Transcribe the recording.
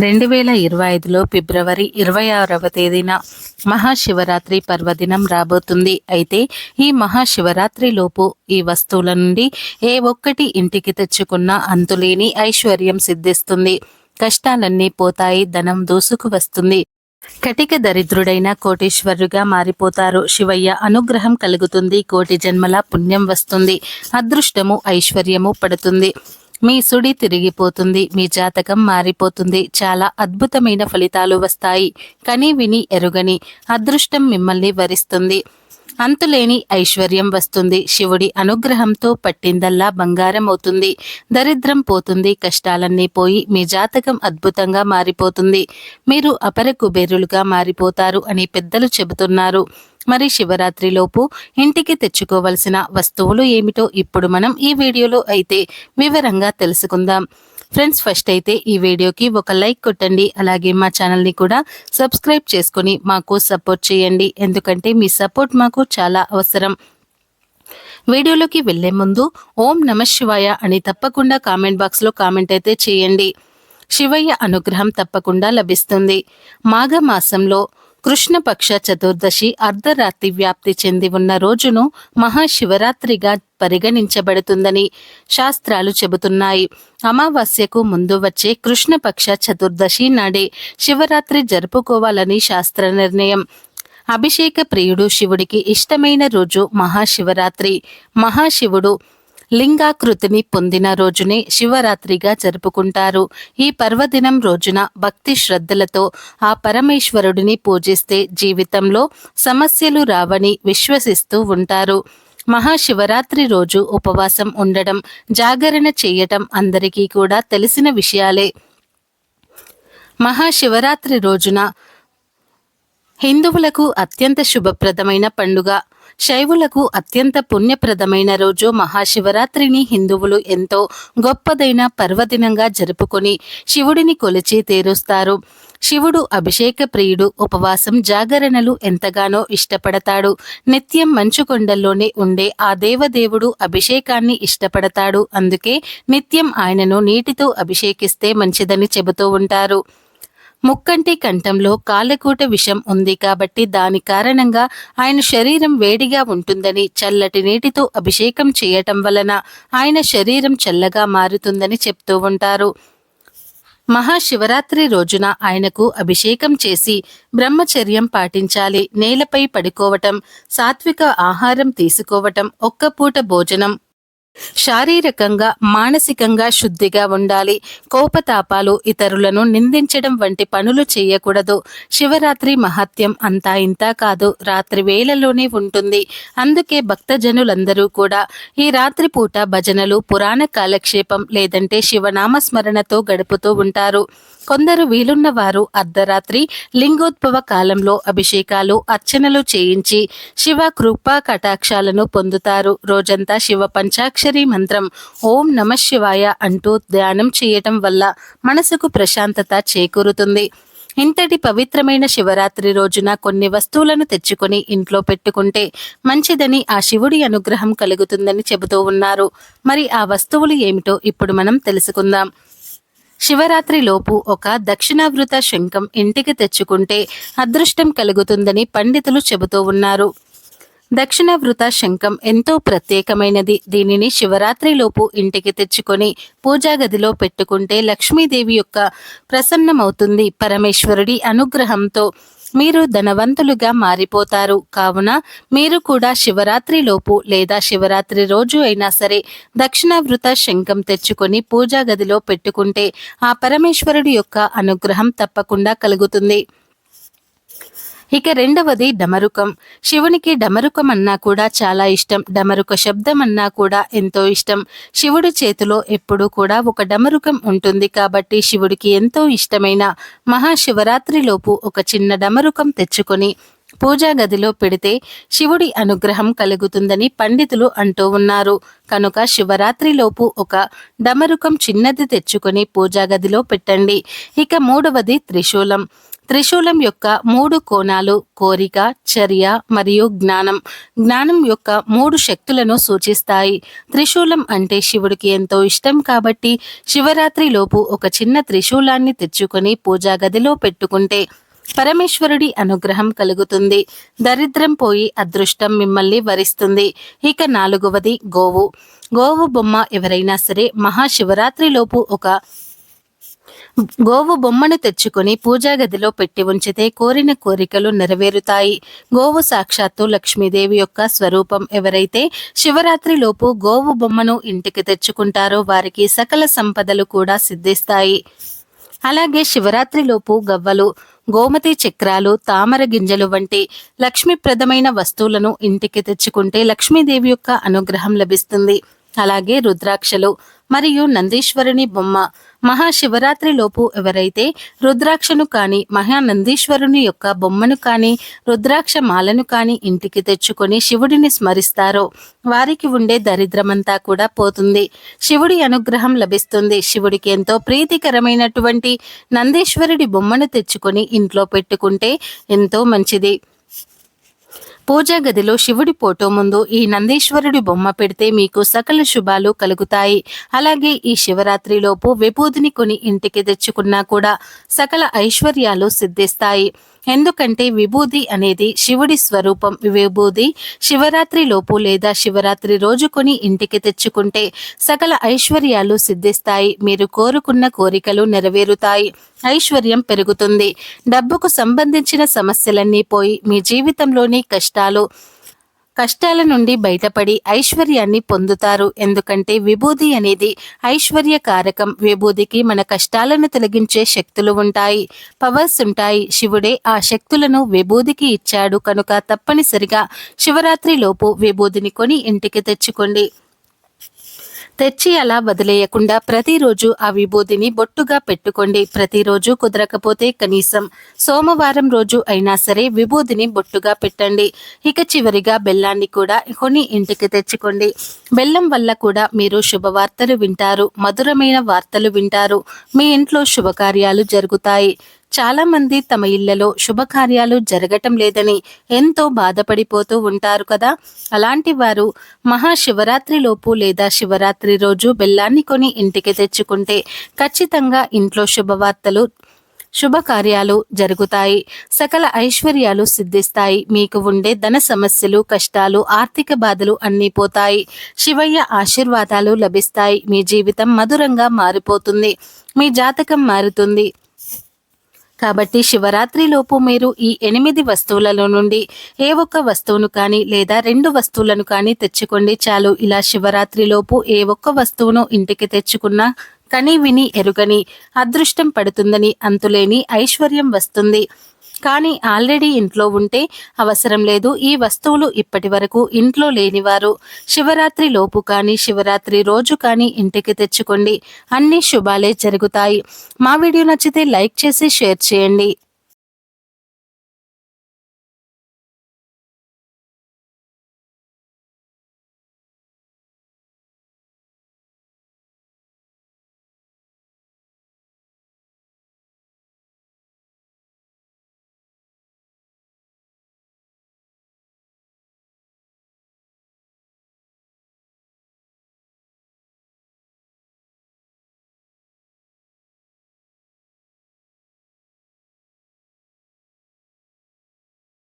రెండు వేల ఇరవై ఐదులో ఫిబ్రవరి ఇరవై ఆరవ తేదీన మహాశివరాత్రి పర్వదినం రాబోతుంది. అయితే ఈ మహాశివరాత్రిలోపు ఈ వస్తువుల నుండి ఏ ఒక్కటి ఇంటికి తెచ్చుకున్నా అంతులేని ఐశ్వర్యం సిద్ధిస్తుంది. కష్టాలన్నీ పోతాయి ధనం దూసుకు వస్తుంది. కటిక దరిద్రుడైన కోటీశ్వరుగా మారిపోతారు. శివయ్య అనుగ్రహం కలుగుతుంది కోటి జన్మల పుణ్యం వస్తుంది. అదృష్టము ఐశ్వర్యము పడుతుంది. మీ సుడి తిరిగిపోతుంది మీ జాతకం మారిపోతుంది చాలా అద్భుతమైన ఫలితాలు వస్తాయి. కని విని ఎరుగని అదృష్టం మిమ్మల్ని వరిస్తుంది. అంతులేని ఐశ్వర్యం వస్తుంది. శివుడి అనుగ్రహంతో పట్టిందల్లా బంగారం అవుతుంది దరిద్రం పోతుంది. కష్టాలన్నీ పోయి మీ జాతకం అద్భుతంగా మారిపోతుంది. మీరు అపర కుబేరులుగా మారిపోతారు అని పెద్దలు చెబుతున్నారు. మరి శివరాత్రిలోపు ఇంటికి తెచ్చుకోవలసిన వస్తువులు ఏమిటో ఇప్పుడు మనం ఈ వీడియోలో అయితే వివరంగా తెలుసుకుందాం. ఫ్రెండ్స్ ఫస్ట్ అయితే ఈ వీడియోకి ఒక లైక్ కొట్టండి. అలాగే మా ఛానల్ని కూడా సబ్స్క్రైబ్ చేసుకొని మాకు సపోర్ట్ చేయండి. ఎందుకంటే మీ సపోర్ట్ మాకు చాలా అవసరం. వీడియోలోకి వెళ్ళే ముందు ఓం నమ శివాయ అని తప్పకుండా కామెంట్ బాక్స్లో కామెంట్ అయితే చేయండి. శివయ్య అనుగ్రహం తప్పకుండా లభిస్తుంది. మాఘ మాసంలో కృష్ణపక్ష చతుర్దశి అర్ధరాత్రి వ్యాప్తి చెంది ఉన్న రోజును మహాశివరాత్రిగా పరిగణించబడుతుందని శాస్త్రాలు చెబుతున్నాయి. అమావాస్యకు ముందు వచ్చే కృష్ణపక్ష చతుర్దశి నాడే శివరాత్రి జరుపుకోవాలని శాస్త్ర నిర్ణయం. అభిషేక ప్రియుడు శివుడికి ఇష్టమైన రోజు మహాశివరాత్రి. మహాశివుడు లింగాకృతిని పొందిన రోజునే శివరాత్రిగా జరుపుకుంటారు. ఈ పర్వదినం రోజున భక్తి శ్రద్ధలతో ఆ పరమేశ్వరుడిని పూజిస్తే జీవితంలో సమస్యలు రావని విశ్వసిస్తూ ఉంటారు. మహాశివరాత్రి రోజు ఉపవాసం ఉండడం జాగరణ చేయటం అందరికీ కూడా తెలిసిన విషయాలే. మహాశివరాత్రి రోజున హిందువులకు అత్యంత శుభప్రదమైన పండుగ. శైవులకు అత్యంత పుణ్యప్రదమైన రోజు మహాశివరాత్రిని హిందువులు ఎంతో గొప్పదైన పర్వదినంగా జరుపుకొని శివుడిని కొలిచి తీరుస్తారు. శివుడు అభిషేక ప్రియుడు ఉపవాసం జాగరణలు ఎంతగానో ఇష్టపడతాడు. నిత్యం మంచు కొండల్లోనే ఉండే ఆ దేవదేవుడు అభిషేకాన్ని ఇష్టపడతాడు. అందుకే నిత్యం ఆయనను నీటితో అభిషేకిస్తే మంచిదని చెబుతూ ఉంటారు. ముక్కంటి కంఠంలో కాలకూట విషం ఉంది కాబట్టి దాని కారణంగా ఆయన శరీరం వేడిగా ఉంటుందని చల్లటి నీటితో అభిషేకం చేయటం వలన ఆయన శరీరం చల్లగా మారుతుందని చెప్తూ ఉంటారు. మహాశివరాత్రి రోజున ఆయనకు అభిషేకం చేసి బ్రహ్మచర్యం పాటించాలి నేలపై పడుకోవటం సాత్విక ఆహారం తీసుకోవటం ఒక్కపూట భోజనం శారీరకంగా మానసికంగా శుద్ధిగా ఉండాలి. కోపతాపాలు ఇతరులను నిందించడం వంటి పనులు చేయకూడదు. శివరాత్రి మహత్యం అంతా ఇంతా కాదు. రాత్రి వేళలోనే ఉంటుంది. అందుకే భక్తజనులందరూ కూడా ఈ రాత్రి పూట భజనలు పురాణ కాలక్షేపం లేదంటే శివనామస్మరణతో గడుపుతూ ఉంటారు. కొందరు వీలున్న వారు అర్ధరాత్రి లింగోద్భవ కాలంలో అభిషేకాలు అర్చనలు చేయించి శివ కృపా కటాక్షాలను పొందుతారు. రోజంతా శివ పంచాక్ష పంచాక్షరి మంత్రం ఓం నమ శివాయ అంటూ ధ్యానం చేయటం వల్ల మనసుకు ప్రశాంతత చేకూరుతుంది. ఇంతటి పవిత్రమైన శివరాత్రి రోజున కొన్ని వస్తువులను తెచ్చుకొని ఇంట్లో పెట్టుకుంటే మంచిదని ఆ శివుడి అనుగ్రహం కలుగుతుందని చెబుతూ ఉన్నారు. మరి ఆ వస్తువులు ఏమిటో ఇప్పుడు మనం తెలుసుకుందాం. శివరాత్రిలోపు ఒక దక్షిణావృత శంఖం ఇంటికి తెచ్చుకుంటే అదృష్టం కలుగుతుందని పండితులు చెబుతూ ఉన్నారు. దక్షిణావృత శంఖం ఎంతో ప్రత్యేకమైనది. దీనిని శివరాత్రిలోపు ఇంటికి తెచ్చుకొని పూజా గదిలో పెట్టుకుంటే లక్ష్మీదేవి యొక్క ప్రసన్నమవుతుంది పరమేశ్వరుడి అనుగ్రహంతో. మీరు ధనవంతులుగా మారిపోతారు. కావున మీరు కూడా శివరాత్రిలోపు లేదా శివరాత్రి రోజు అయినా సరే దక్షిణావృత శంఖం తెచ్చుకొని పూజా గదిలో పెట్టుకుంటే ఆ పరమేశ్వరుడి యొక్క అనుగ్రహం తప్పకుండా కలుగుతుంది. ఇక రెండవది డమరుకం. శివునికి డమరుకం అన్నా కూడా చాలా ఇష్టం. డమరుక శబ్దం అన్నా కూడా ఎంతో ఇష్టం. శివుడి చేతిలో ఎప్పుడూ కూడా ఒక డమరుకం ఉంటుంది కాబట్టి శివుడికి ఎంతో ఇష్టమైన మహాశివరాత్రిలోపు ఒక చిన్న డమరుకం తెచ్చుకొని పూజా గదిలో పెడితే శివుడి అనుగ్రహం కలుగుతుందని పండితులు అంటూ ఉన్నారు. కనుక శివరాత్రిలోపు ఒక డమరుకం చిన్నది తెచ్చుకొని పూజా గదిలో పెట్టండి. ఇక మూడవది త్రిశూలం. త్రిశూలం యొక్క మూడు కోణాలు కోరిక చర్య మరియు జ్ఞానం. జ్ఞానం యొక్క మూడు శక్తులను సూచిస్తాయి. త్రిశూలం అంటే శివుడికి ఎంతో ఇష్టం కాబట్టి శివరాత్రి లోపు ఒక చిన్న త్రిశూలాన్ని తెచ్చుకొని పూజా గదిలో పెట్టుకుంటే పరమేశ్వరుడి అనుగ్రహం కలుగుతుంది. దరిద్రం పోయి అదృష్టం మిమ్మల్ని వరిస్తుంది. ఇక నాలుగవది గోవు. గోవు బొమ్మ ఎవరైనా సరే మహాశివరాత్రిలోపు ఒక గోవు బొమ్మను తెచ్చుకొని పూజా గదిలో పెట్టి ఉంచితే కోరిన కోరికలు నెరవేరుతాయి. గోవు సాక్షాత్తు లక్ష్మీదేవి యొక్క స్వరూపం ఎవరైతే శివరాత్రి లోపు గోవు బొమ్మను ఇంటికి తెచ్చుకుంటారో వారికి సకల సంపదలు కూడా సిద్ధిస్తాయి. అలాగే శివరాత్రిలోపు గవ్వలు గోమతి చక్రాలు తామర గింజలు వంటి లక్ష్మీప్రదమైన వస్తువులను ఇంటికి తెచ్చుకుంటే లక్ష్మీదేవి యొక్క అనుగ్రహం లభిస్తుంది. అలాగే రుద్రాక్షలు మరియు నందీశ్వరుని బొమ్మ మహాశివరాత్రిలోపు ఎవరైతే రుద్రాక్షను కానీ మహానందీశ్వరుని యొక్క బొమ్మను కానీ రుద్రాక్ష మాలను కానీ ఇంటికి తెచ్చుకొని శివుడిని స్మరిస్తారో వారికి ఉండే దరిద్రమంతా కూడా పోతుంది. శివుడి అనుగ్రహం లభిస్తుంది. శివుడికి ఎంతో ప్రీతికరమైనటువంటి నందీశ్వరుడి బొమ్మను తెచ్చుకొని ఇంట్లో పెట్టుకుంటే ఎంతో మంచిది. పూజా గదిలో శివుడి ఫోటో ముందు ఈ నందీశ్వరుడి బొమ్మ పెడితే మీకు సకల శుభాలు కలుగుతాయి. అలాగే ఈ శివరాత్రిలోపు విభూతిని కొని ఇంటికి తెచ్చుకున్నా కూడా సకల ఐశ్వర్యాలు సిద్ధిస్తాయి. ఎందుకంటే విభూది అనేది శివుడి స్వరూపం. విభూది శివరాత్రి లోపు లేదా శివరాత్రి రోజు కొని ఇంటికి తెచ్చుకుంటే సకల ఐశ్వర్యాలు సిద్ధిస్తాయి. మీరు కోరుకున్న కోరికలు నెరవేరుతాయి. ఐశ్వర్యం పెరుగుతుంది. డబ్బుకు సంబంధించిన సమస్యలన్నీ పోయి మీ జీవితంలోని కష్టాలు కష్టాల నుండి బయటపడి ఐశ్వర్యాన్ని పొందుతారు. ఎందుకంటే విభూది అనేది ఐశ్వర్య కారకం. విభూదికి మన కష్టాలను తొలగించే శక్తులు ఉంటాయి. పవర్స్ ఉంటాయి. శివుడే ఆ శక్తులను విభూదికి ఇచ్చాడు. కనుక తప్పనిసరిగా శివరాత్రి లోపు విభూదిని కొని ఇంటికి తెచ్చుకోండి. తెచ్చి అలా వదిలేయకుండా ప్రతిరోజు ఆ విభూతిని బొట్టుగా పెట్టుకోండి. ప్రతిరోజు కుదరకపోతే కనీసం సోమవారం రోజు అయినా సరే విభూతిని బొట్టుగా పెట్టండి. ఇక చివరిగా బెల్లాన్ని కూడా కొని ఇంటికి తెచ్చుకోండి. బెల్లం వల్ల కూడా మీరు శుభవార్తలు వింటారు. మధురమైన వార్తలు వింటారు. మీ ఇంట్లో శుభకార్యాలు జరుగుతాయి. చాలా మంది తమ ఇళ్ళలో శుభకార్యాలు జరగటం లేదని ఎంతో బాధపడిపోతూ ఉంటారు కదా. అలాంటి వారు మహాశివరాత్రిలోపు లేదా శివరాత్రి రోజు బెల్లాన్ని కొని ఇంటికి తెచ్చుకుంటే ఖచ్చితంగా ఇంట్లో శుభవార్తలు శుభకార్యాలు జరుగుతాయి. సకల ఐశ్వర్యాలు సిద్ధిస్తాయి. మీకు ఉండే ధన సమస్యలు కష్టాలు ఆర్థిక బాధలు అన్నీ పోతాయి. శివయ్య ఆశీర్వాదాలు లభిస్తాయి. మీ జీవితం మధురంగా మారిపోతుంది. మీ జాతకం మారుతుంది. కాబట్టి శివరాత్రి లోపు మీరు ఈ ఎనిమిది వస్తువులలో నుండి ఏ ఒక్క వస్తువును కానీ లేదా రెండు వస్తువులను కానీ తెచ్చుకోండి. చాలు ఇలా శివరాత్రి లోపు ఏ ఒక్క వస్తువును ఇంటికి తెచ్చుకున్నా కని విని ఎరుగని అదృష్టం పడుతుందని అంతులేని ఐశ్వర్యం వస్తుంది. కానీ ఆల్రెడీ ఇంట్లో ఉంటే అవసరం లేదు. ఈ వస్తువులు ఇప్పటి వరకు ఇంట్లో లేనివారు. శివరాత్రి లోపు కానీ శివరాత్రి రోజు కానీ ఇంటికి తెచ్చుకోండి. అన్ని శుభాలే జరుగుతాయి. మా వీడియో నచ్చితే లైక్ చేసి షేర్ చేయండి.